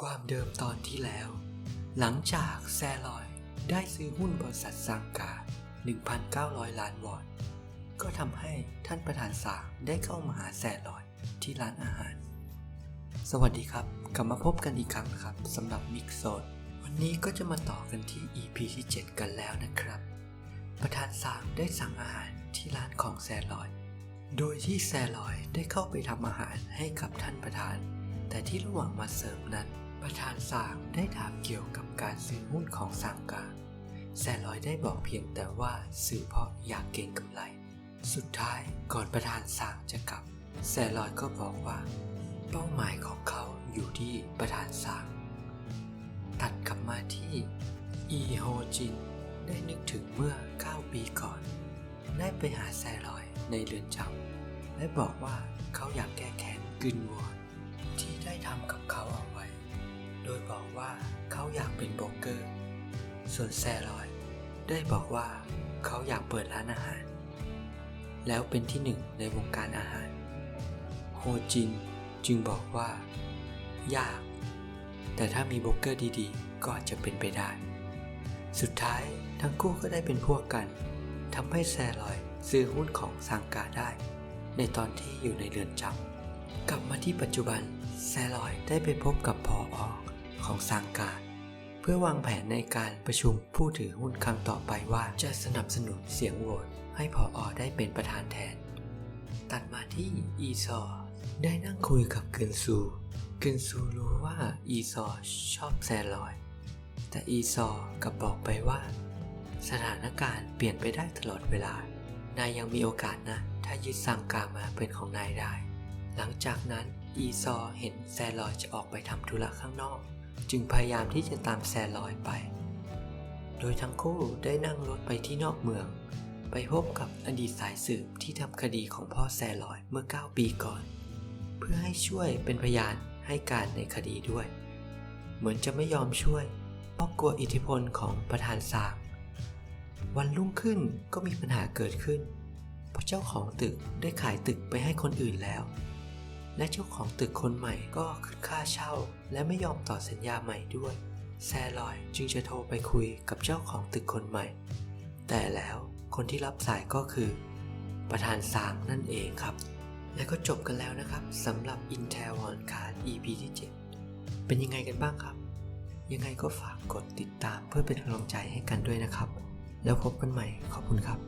ความเดิมตอนที่แล้ว หลังจากแซลอยได้ซื้อหุ้นบริษัทสังกา 1,900 ล้านวอน ก็ทำให้ท่านประธานสางได้เข้ามาหาแซลอยที่ร้านอาหาร สวัสดีครับ กลับมาพบกันอีกครั้งครับสำหรับมิกโซนวันนี้ก็จะมาต่อกันที่ EP ที่ 7 กันแล้วนะครับ ประธานสางได้สั่งอาหารที่ร้านของแซลอย โดยที่แซลอยได้เข้าไปทำอาหารให้กับท่านประธาน แต่ที่ระหว่างมาเสิร์ฟนั้น ประธานสางได้ถามเกี่ยวกับการซื้อหุ้นของสังกาแซลอยได้บอกเพียงแต่ว่าซื้อเพราะอยากเก็งกำไร สุดท้ายก่อนประธานสางจะกลับ แซลอยก็บอกว่า เป้าหมายของเขาอยู่ที่ประธานสางตัดกลับมาที่อีโฮจินได้นึกถึงเมื่อ 9 ปีก่อน ได้ไปหาแซลอยในเรือนจำและบอกว่าเขาอยากแก้แค้นกึนวอนที่ได้ทำ โดยบอกว่าเขาอยากเป็นโบรกเกอร์ ส่วนแซลอย ได้บอกว่าเขาอยากเปิดร้านอาหาร แล้วเป็นที่หนึ่งในวงการอาหาร โฮจินจึงบอกว่า ยาก แต่ถ้ามีโบรกเกอร์ดีๆ ก็อาจจะเป็นไปได้ สุดท้ายทั้งคู่ก็ได้เป็นพวกกันทำให้แซลอยซื้อหุ้นของสังกาได้ ในตอนที่อยู่ในเรือนจำกลับมาที่ปัจจุบันแซลอยได้ไปพบกับพออ ของสังกาเพื่อวางแผนในการประชุมผู้ถือหุ้นครั้งต่อไปว่าจะสนับสนุนเสียงโหวตให้พออได้เป็นประธานแทน ตัดมาที่อีซอได้นั่งคุยกับเกึนซู เกึนซูรู้ว่าอีซอชอบแซลอย แต่อีซอกลับบอกไปว่า สถานการณ์เปลี่ยนไปได้ตลอดเวลา นายยังมีโอกาสนะ ถ้ายึดสังการมาเป็นของนายได้ หลังจากนั้นอีซอเห็นแซลอยจะออกไปทำธุระข้างนอก จึงพยายามที่จะตามแซลอยไป โดยทั้งคู่ได้นั่งรถไปที่นอกเมือง ไปพบกับอดีตสายสืบที่ทำคดีของพ่อแซลอยเมื่อ 9 ปีก่อน เพื่อให้ช่วยเป็นพยานให้การในคดีด้วย เหมือนจะไม่ยอมช่วย เพราะกลัวอิทธิพลของประธานสางวันรุ่งขึ้นก็มีปัญหาเกิดขึ้น เพราะเจ้าของตึกได้ขายตึกไปให้คนอื่นแล้ว และเจ้าของตึกคนใหม่ก็ขึ้นค่าเช่า และไม่ยอมต่อสัญญาใหม่ด้วย แซลอยจึงจะโทรไปคุยกับเจ้าของตึกคนใหม่ แต่แล้วคนที่รับสายก็คือ ประธานสางนั่นเองครับ และก็จบกันแล้วนะครับสำหรับ Intel On Card EP ที่ 7 เป็นยังไงกันบ้างครับ ยังไงก็ฝากกดติดตามเพื่อเป็นกำลังใจให้กันด้วยนะครับ แล้วพบกันใหม่ขอบคุณครับ